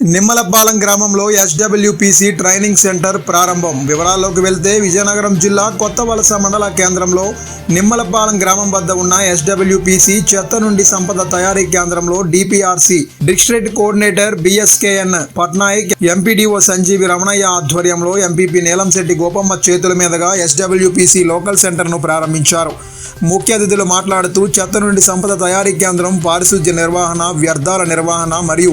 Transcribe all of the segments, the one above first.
Nimmalapalem గ్రామంలో SWPC training centre ప్రారంభం. వివరాల్లోకి వెళ్తే విజయనగరం జిల్లా కొత్త వలస మండల కేంద్రంలో నిమ్మలపాలెం గ్రామం వద్ద ఉన్న ఎస్డబ్ల్యూపిసి చెత్త నుండి సంపద తయారీ కేంద్రంలో DPRC. District coordinator BSKN Patnaik MPDO Sanjeevi Ramanaiah ఆధ్వర్యంలో ఎంపీపీ నీలంశెట్టి గోపమ్మ చేతుల మీదుగా ఎస్డబ్ల్యూపిసి లోకల్ సెంటర్ను ప్రారంభించారు. ముఖ్య అతిథులు మాట్లాడుతూ చెత్త నుండి సంపద తయారీ కేంద్రం పారిశుద్ధ్య నిర్వహణ వ్యర్థాల నిర్వహణ మరియు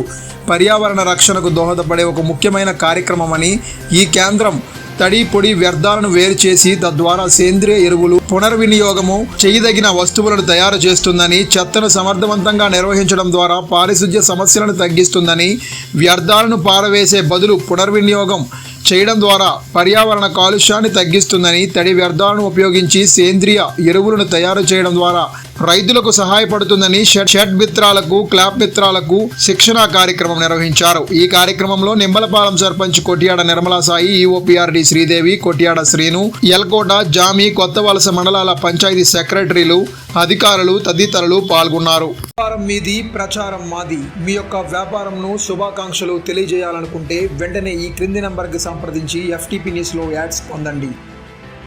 పర్యావరణ రక్షణకు దోహదపడే ఒక ముఖ్యమైన కార్యక్రమమని ఈ కేంద్రం తడి పొడి వ్యర్థాలను వేరు చేసి తద్వారా సేంద్రియ ఎరువులు పునర్వినియోగము చేయదగిన వస్తువులను తయారు చేస్తుందని చెత్తను సమర్థవంతంగా నిర్వహించడం ద్వారా పారిశుద్ధ్య సమస్యలను తగ్గిస్తుందని వ్యర్థాలను పారవేసే బదులు పునర్వినియోగం చేయడం ద్వారా పర్యావరణ కాలుష్యాన్ని తగ్గిస్తుందని తడి వ్యర్థాలను ఉపయోగించి సేంద్రియ ఎరువులను తయారు చేయడం ద్వారా రైతులకు సహాయపడుతుందని షెడ్ షెడ్ మిత్రాలకు క్లాప్ మిత్రాలకు శిక్షణా కార్యక్రమం నిర్వహించారు. ఈ కార్యక్రమంలో నిమ్మలపాలెం సర్పంచ్ కొట్టియాడ నిర్మలా సాయి ఈఓపీఆర్డి శ్రీదేవి కొట్టియాడ శ్రీను ఎల్కోట జామి కొత్త వలస మండలాల పంచాయతీ సెక్రటరీలు అధికారులు తదితరులు పాల్గొన్నారు. వ్యాపారం మీది ప్రచారం మాది. మీ యొక్క వ్యాపారంను శుభాకాంక్షలు తెలియజేయాలనుకుంటే వెంటనే ఈ క్రింది నంబర్కి సంప్రదించి ఎఫ్టీపీ న్యూస్లో యాడ్స్ పొందండి.